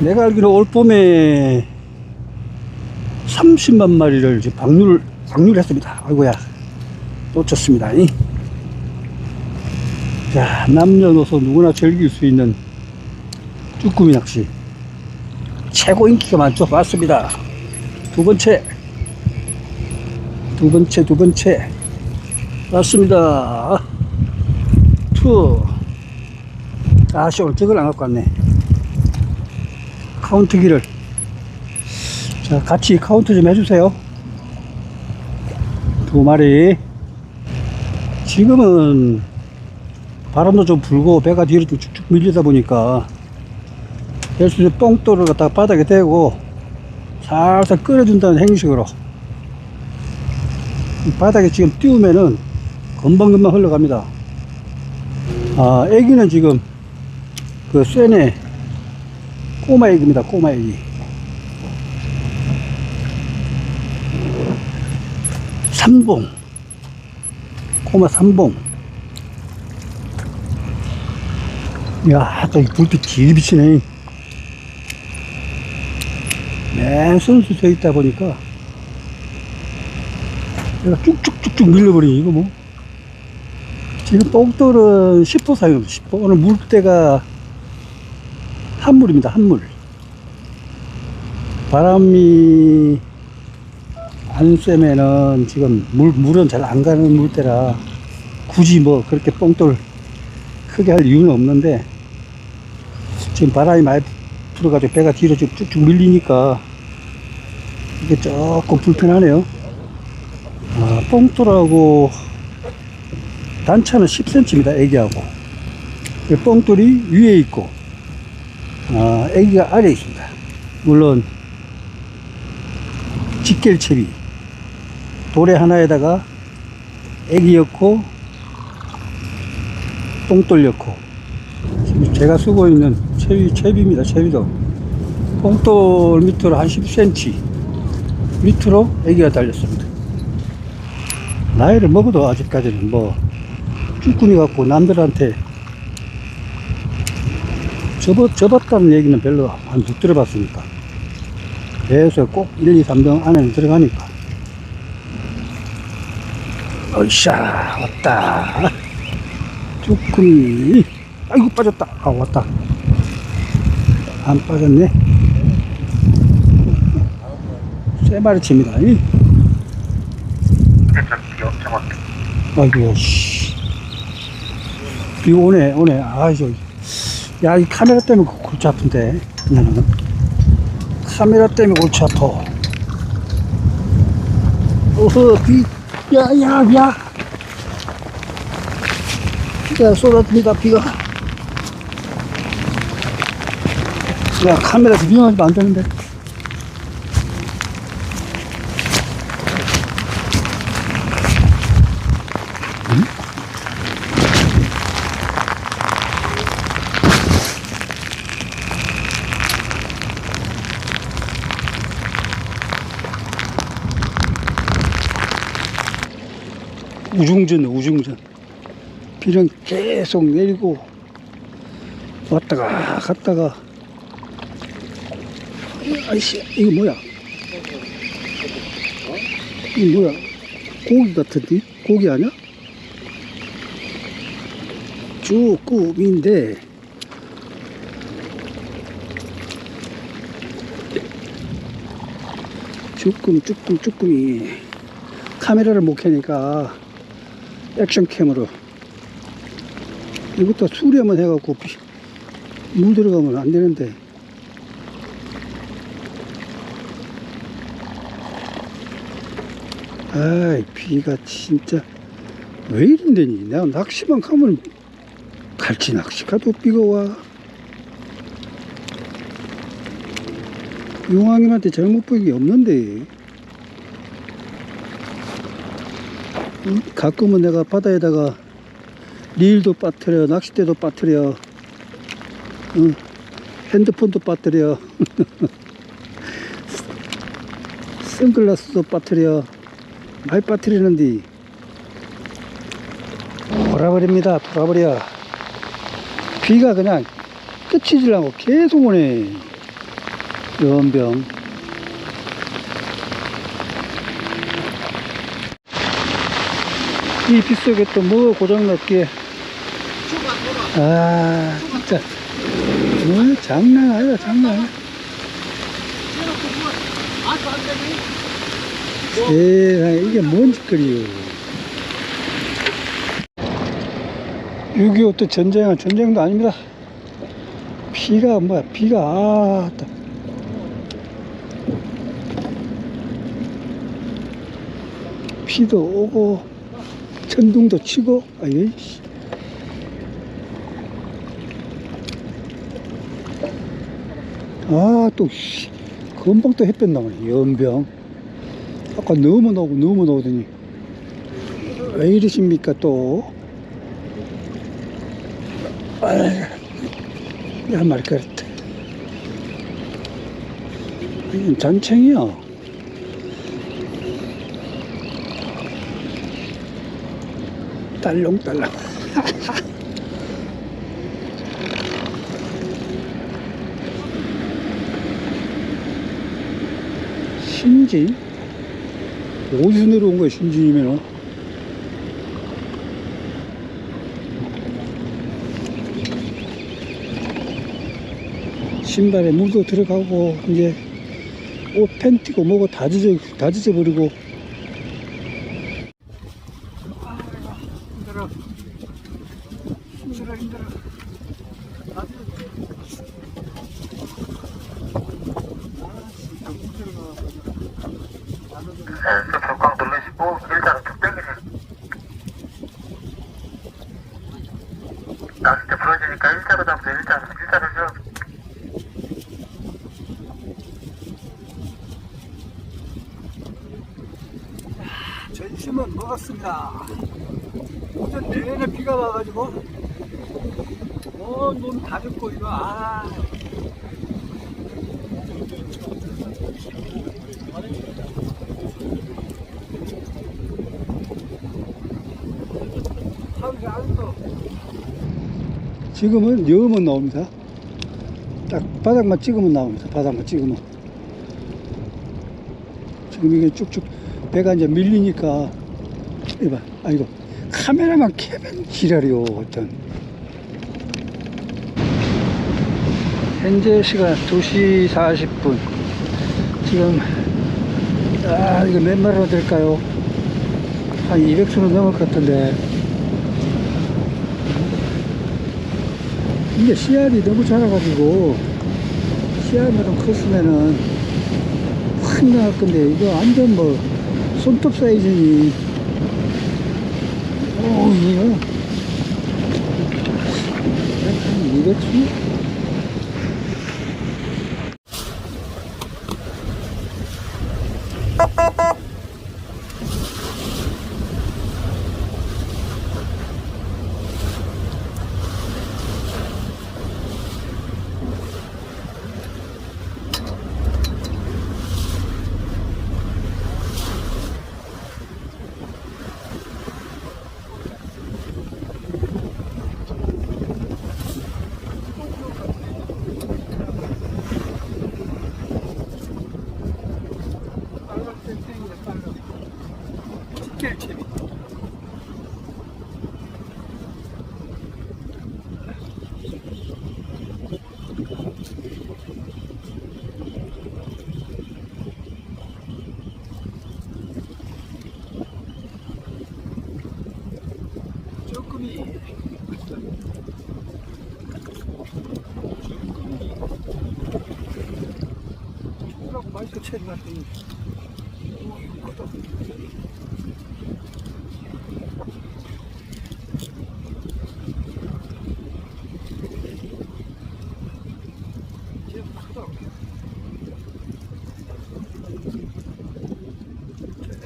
내가 알기로 올 봄에 30만 마리를 지금 방류를, 방류를 했습니다. 아이고야. 놓쳤습니다. 이. 자, 남녀노소 누구나 즐길 수 있는 쭈꾸미 낚시. 최고 인기가 많죠. 맞습니다. 두 번째. 두 번째, 두 번째. 맞습니다. 투. 아씨, 오늘 저걸 안 갖고 왔네. 카운트기를. 자, 같이 카운트 좀 해주세요. 두 마리. 지금은 바람도 좀 불고 배가 뒤로 좀 쭉쭉 밀리다 보니까 배수의 뽕돌을 갖다가 바닥에 대고 살살 끌어준다는 행식으로 이 바닥에 지금 띄우면은 금방금방 흘러갑니다. 아, 애기는 지금 그 쇠네 꼬마 애기입니다. 꼬마 애기. 삼봉. 꼬마 삼봉. 야, 또 불빛 길이 비치네. 맨손수 서 있다 보니까 내가 쭉쭉쭉쭉 밀려버리니, 이거 뭐. 지금 뽕돌은 10호 사용, 10호. 오늘 물때가 한물입니다, 한물. 바람이 안 쐬면은 지금 물, 물은 잘 안 가는 물때라 굳이 뭐 그렇게 뽕돌 크게 할 이유는 없는데 지금 바람이 많이 불어가지고 배가 뒤로 쭉- 쭉쭉 밀리니까 이게 조금 불편하네요. 아, 뽕돌하고 단차는 10cm입니다. 애기하고. 그 뽕돌이 위에 있고 아, 애기가 아래에 있습니다. 물론 직결채비 돌에 하나에다가 애기 뽕돌 였고 지금 제가 쓰고 있는 채비, 채비입니다. 채비도 뽕돌 밑으로 한 10cm 밑으로 애기가 달렸습니다. 나이를 먹어도 아직까지는 뭐 쭈꾸미 갖고 남들한테 접어, 접었다는 얘기는 별로 안 못 들어봤으니까. 그래서 꼭 1, 2, 3등 안에는 들어가니까. 어이샤, 왔다. 쭈꾸미. 아이고, 빠졌다. 아, 왔다. 안 빠졌네. 세 마리 칩니다. 이. 아이고, 씨. 비 오네, 오네. 아이고. 야, 이 카메라 때문에 그 골치 아픈데. 나는. 카메라 때문에 골치 아파. 어허, 비. 야, 야, 야. 비가 쏟아집니다, 비가. 야, 카메라 비용하면 안 되는데. 우중전, 우중전. 비는 계속 내리고, 왔다가 갔다가. 아이씨, 이거 뭐야? 이거 뭐야? 고기 같은데? 고기 아니야? 쭈꾸미인데, 쭈꾸미, 쭈꾸미, 쭈꾸미. 카메라를 못 켜니까 액션캠으로. 이것도 수리만 해갖고 비- 물 들어가면 안 되는데. 아이 비가 진짜 왜 이런데니? 내가 낚시만 가면 갈치 낚시 가도 비가 와. 용왕님한테 잘못 보이게 없는데 응? 가끔은 내가 바다에다가 릴도 빠뜨려 낚싯대도 빠뜨려 응? 핸드폰도 빠뜨려 선글라스도 빠뜨려 많이 빠뜨리는데 돌아버립니다 돌아버려 비가 그냥 끝이질 않고 계속 오네 연병. 이 빗속에 또뭐 고장났기에. 아, 진짜. 뭐, 장난 아니다, 장난. 세상에, 이게 뭔 짓거리요. 6.25 때 전쟁은 전쟁도 아닙니다. 비가 뭐야 비가 아 따. 비도 오고 천둥도 치고 아이 씨. 아또 금방 또 햇볕 나오네. 연병. 아까 너무 나오고 너무 나오더니. 왜 이러십니까 또? 아이고 야 말그릇 이건 잔챙이야 딸랑딸랑. 신진? 어디서 내려온 거야 신진이면 신발에 물도 들어가고 이제 옷 팬티고 뭐고 다 젖어 다 젖어버리고 ਸੁਰਿੰਦਰ 전심은 먹었습니다 어제 내내 비가 와가지고 온몸다 젖고 이거 아 지금은 여음은 나옵니다. 딱 바닥만 찍으면 나옵니다. 바닥만 찍으면. 지금 이게 쭉쭉 배가 이제 밀리니까 이봐 아이고 카메라만 켜면 지랄이요 어떤. 현재 시간 2시 40분. 지금 아 이거 몇 마리나 될까요? 한 200수는 넘을 것 같은데. 이게 씨알이 너무 자라가지고 씨알만 좀 컸으면은 확 나갈 건데 이거 완전 뭐 손톱 사이즈니 오 이거 한 200수? 조금이 조금이라고 마이크 채리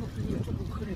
같더니 조금 크네.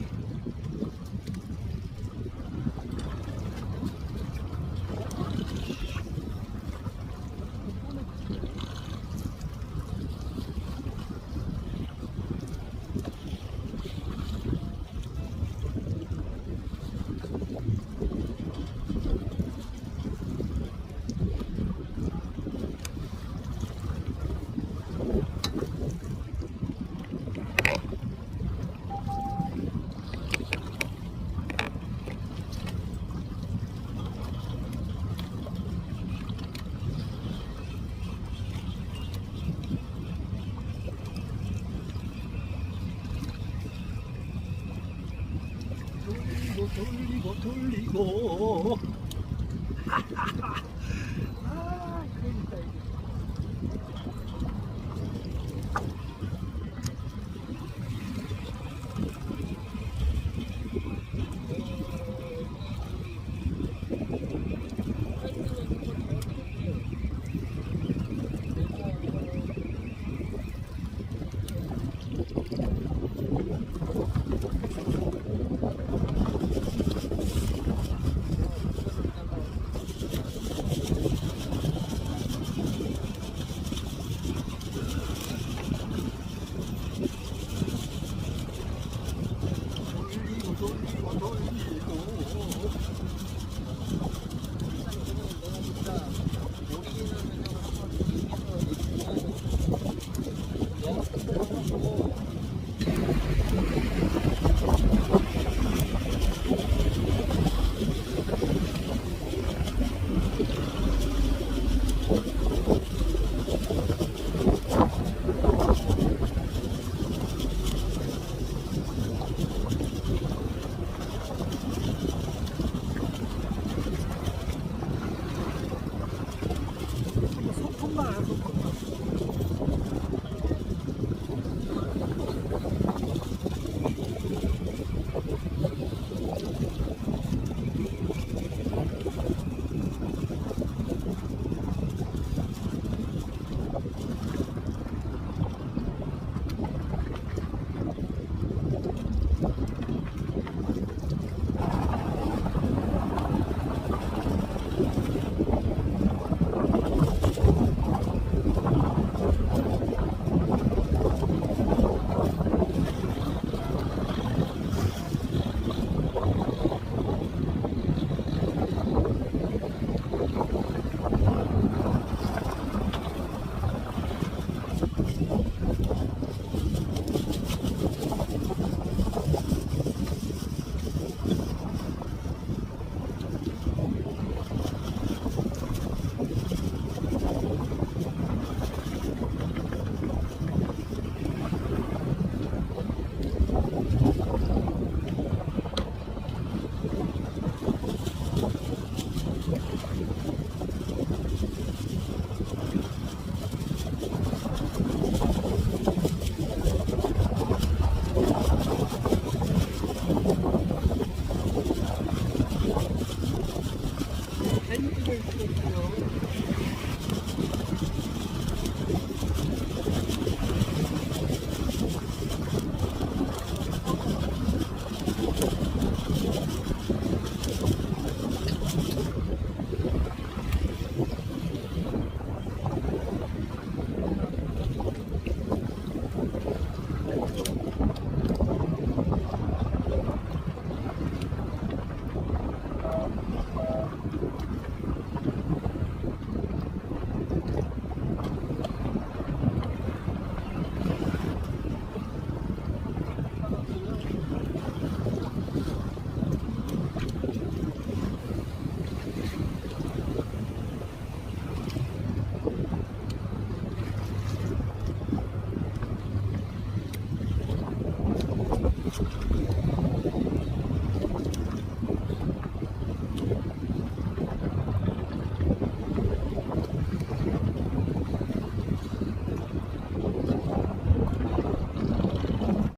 돌리고 Thank.